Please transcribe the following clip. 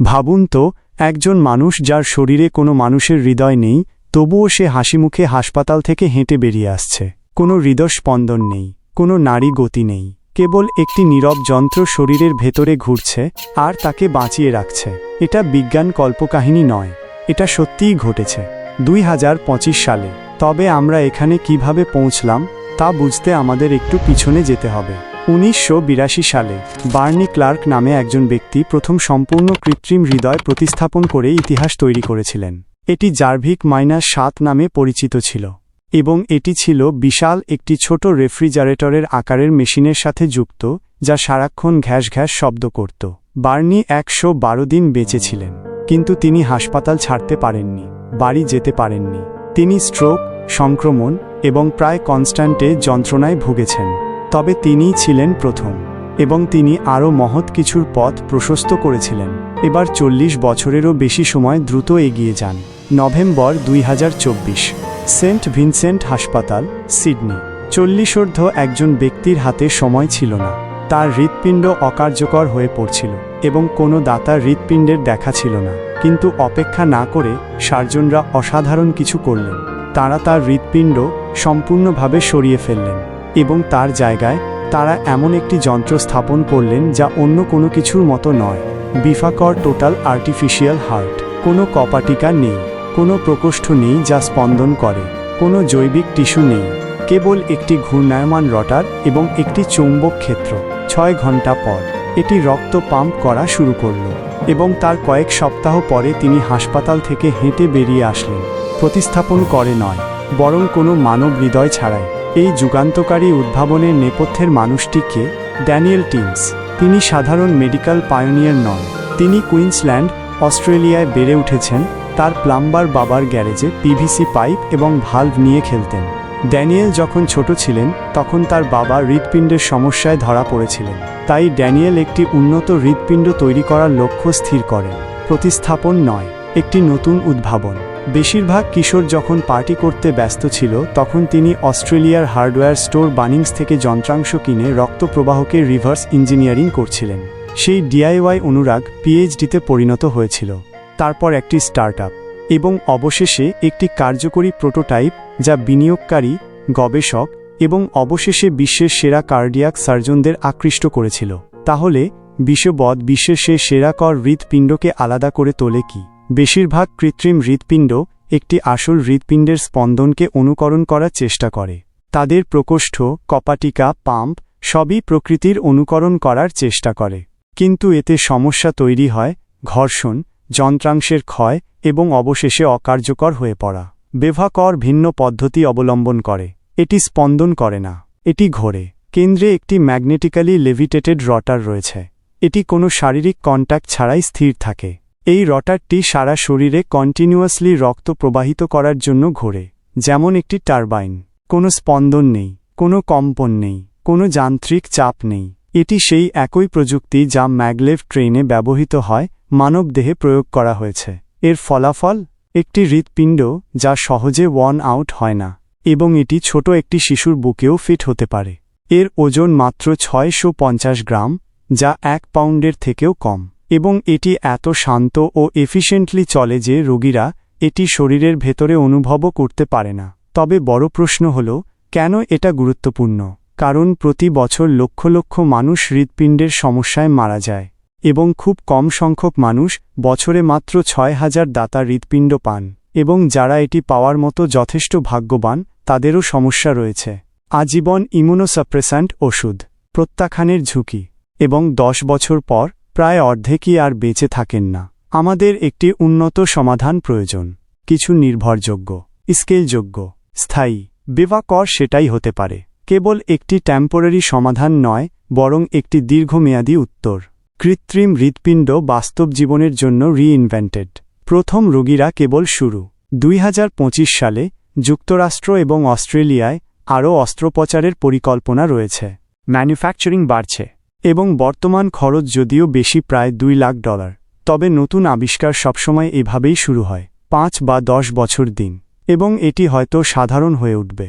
ভাবুন তো, একজন মানুষ যার শরীরে কোনো মানুষের হৃদয় নেই, তবুও সে হাসিমুখে হাসপাতাল থেকে হেঁটে বেরিয়ে আসছে। কোনো হৃদস্পন্দন নেই, কোনো নারী গতি নেই, কেবল একটি নীরব যন্ত্র শরীরের ভেতরে ঘুরছে, আর তাকে বাঁচিয়ে রাখছে। এটা বিজ্ঞান কল্পকাহিনী নয়, এটা সত্যিই ঘটেছে। দুই হাজার পঁচিশ সালে, তবে আমরা এখানে কীভাবে পৌঁছলাম, তা বুঝতে আমাদের একটু পিছনে যেতে হবে। উনিশশো বিরাশি সালে, বার্নি ক্লার্ক নামে একজন ব্যক্তি প্রথম সম্পূর্ণ কৃত্রিম হৃদয় প্রতিস্থাপন করে ইতিহাস তৈরি করেছিলেন। এটি জার্ভিক মাইনাস সাত নামে পরিচিত ছিল এবং এটি ছিল বিশাল একটি ছোট রেফ্রিজারেটরের আকারের মেশিনের সাথে যুক্ত, যা সারাক্ষণ ঘ্যাস ঘ্যাস শব্দ করত। বার্নি একশো বারো দিন বেঁচেছিলেন কিন্তু তিনি হাসপাতাল ছাড়তে পারেননি, বাড়ি যেতে পারেননি। তিনি স্ট্রোক, সংক্রমণ এবং প্রায় কনস্ট্যান্টে যন্ত্রণায় ভুগেছেন। তবে তিনিই ছিলেন প্রথম, এবং তিনি আরও মহৎ কিছুর পথ প্রশস্ত করেছিলেন। এবার চল্লিশ বছরেরও বেশি সময় দ্রুত এগিয়ে যান। নভেম্বর দুই হাজার চব্বিশ, সেন্ট ভিনসেন্ট হাসপাতাল, সিডনি। চল্লিশোর্ধ একজন ব্যক্তির হাতে সময় ছিল না। তার হৃৎপিণ্ড অকার্যকর হয়ে পড়ছিল, এবং কোনো দাতা হৃৎপিণ্ডের দেখা ছিল না। কিন্তু অপেক্ষা না করে সার্জনরা অসাধারণ কিছু করলেন। তারা তার হৃৎপিণ্ড সম্পূর্ণভাবে সরিয়ে ফেললেন। এবং তার জায়গায় তারা এমন একটি যন্ত্র স্থাপন করলেন যা অন্য কোনো কিছুর মতো নয়। বিফাকর টোটাল আর্টিফিশিয়াল হার্ট। কোনো কপাটিকা নেই, কোনো প্রকোষ্ঠ নেই যা স্পন্দন করে, কোনো জৈবিক টিস্যু নেই। কেবল একটি ঘূর্ণায়মান রটার এবং একটি চৌম্বক ক্ষেত্র। ছয় ঘণ্টা পর এটি রক্ত পাম্প করা শুরু করল এবং তার কয়েক সপ্তাহ পরে তিনি হাসপাতাল থেকে হেঁটে বেরিয়ে আসলেন। প্রতিস্থাপন করে নয়, বরং কোনো মানব হৃদয় ছাড়াই। এই যুগান্তকারী উদ্ভাবনের নেপথ্যের মানুষটিকে ড্যানিয়েল টিমস, তিনি সাধারণ মেডিকেল পায়োনিয়ার নন, তিনি কুইন্সল্যান্ড, অস্ট্রেলিয়ায় বেড়ে উঠেছেন, তার প্লাম্বার বাবার গ্যারেজে পিভিসি পাইপ এবং ভাল্ভ নিয়ে খেলতেন। ড্যানিয়েল যখন ছোট ছিলেন, তখন তার বাবা হৃৎপিণ্ডের সমস্যায় ধরা পড়েছিলেন, তাই ড্যানিয়েল একটি উন্নত হৃৎপিণ্ড তৈরি করার লক্ষ্য স্থির করেন। প্রতিস্থাপন নয়, একটি নতুন উদ্ভাবন। বেশিরভাগ কিশোর যখন পার্টি করতে ব্যস্ত ছিল, তখন তিনি অস্ট্রেলিয়ার হার্ডওয়্যার স্টোর বানিংস থেকে যন্ত্রাংশ কিনে রক্ত প্রবাহকে রিভার্স ইঞ্জিনিয়ারিং করছিলেন। সেই ডিআইওয়াই অনুরাগ পিএইচডিতে পরিণত হয়েছিল। তারপর একটি স্টার্টআপ এবং অবশেষে একটি কার্যকরী প্রোটোটাইপ যা বিনিয়োগকারী, গবেষক এবং অবশেষে বিশ্বের সেরা কার্ডিয়াক সার্জনদের আকৃষ্ট করেছিল। তাহলে, বিশ্ববদ বিশ্বের সে সেরা কর হৃৎপিণ্ডকে আলাদা করে তোলে কি? বেশিরভাগ কৃত্রিম হৃৎপিণ্ড একটি আসল হৃৎপিণ্ডের স্পন্দনকে অনুকরণ করার চেষ্টা করে। তাদের প্রকোষ্ঠ, কপাটিকা, পাম্প সবই প্রকৃতির অনুকরণ করার চেষ্টা করে। কিন্তু এতে সমস্যা তৈরি হয়, ঘর্ষণ, যন্ত্রাংশের ক্ষয় এবং অবশেষে অকার্যকর হয়ে পড়া। বেভাকর ভিন্ন পদ্ধতি অবলম্বন করে। এটি স্পন্দন করে না। এটি ঘোরে। কেন্দ্রে একটি ম্যাগনেটিক্যালি লেভিটেটেড রটার রয়েছে। এটি কোনো শারীরিক কন্ট্যাক্ট ছাড়াই স্থির থাকে। এই রটারটি সারা শরীরে কন্টিনিউয়াসলি রক্ত প্রবাহিত করার জন্য ঘোরে, যেমন একটি টারবাইন কোনো স্পন্দন নেই, কোনো কম্পন নেই, কোনো যান্ত্রিক চাপ নেই। এটি সেই একই প্রযুক্তি যা ম্যাগলেভ ট্রেনে ব্যবহৃত হয়, মানবদেহে প্রয়োগ করা হয়েছে। এর ফলাফল, একটি হৃৎপিণ্ড যা সহজে ওয়ান আউট হয় না, এবং এটি ছোট একটি শিশুর বুকেও ফিট হতে পারে। এর ওজন মাত্র ছয়শো পঞ্চাশ গ্রাম, যা এক পাউন্ডের থেকেও কম। এবং এটি এত শান্ত ও এফিশিয়েন্টলি চলে যে রোগীরা এটি শরীরের ভেতরে অনুভবও করতে পারে না। তবে বড় প্রশ্ন হল, কেন এটা গুরুত্বপূর্ণ? কারণ প্রতি বছর লক্ষ লক্ষ মানুষ হৃৎপিণ্ডের সমস্যায় মারা যায় এবং খুব কম সংখ্যক মানুষ বছরে মাত্র ছয় হাজার দাতা হৃৎপিণ্ড পান এবং যারা এটি পাওয়ার মতো যথেষ্ট ভাগ্যবান, তাদেরও সমস্যা রয়েছে। আজীবন ইমুনোসাপ্রেসান্ট ওষুধ, প্রত্যাখ্যানের ঝুঁকি এবং দশ বছর পর প্রায় অর্ধেকই আর বেঁচে থাকেন না। আমাদের একটি উন্নত সমাধান প্রয়োজন। কিছু নির্ভরযোগ্য, স্কেলযোগ্য, স্থায়ী বিবাকর সেটাই হতে পারে। কেবল একটি টেম্পোরারি সমাধান নয়, বরং একটি দীর্ঘমেয়াদী উত্তর। কৃত্রিম হৃৎপিণ্ড বাস্তব জীবনের জন্য রিইনভেন্টেড প্রথম রোগীরা কেবল শুরু। দুই হাজার পঁচিশ সালে যুক্তরাষ্ট্র এবং অস্ট্রেলিয়ায় আরও অস্ত্রোপচারের পরিকল্পনা রয়েছে। ম্যানুফ্যাকচারিং বাড়ছে। এবং বর্তমান খরচ যদিও বেশি প্রায় দুই লাখ ডলার, তবে নতুন আবিষ্কার সবসময় এভাবেই শুরু হয়, পাঁচ বা দশ বছর দিন, এবং এটি হয়তো সাধারণ হয়ে উঠবে।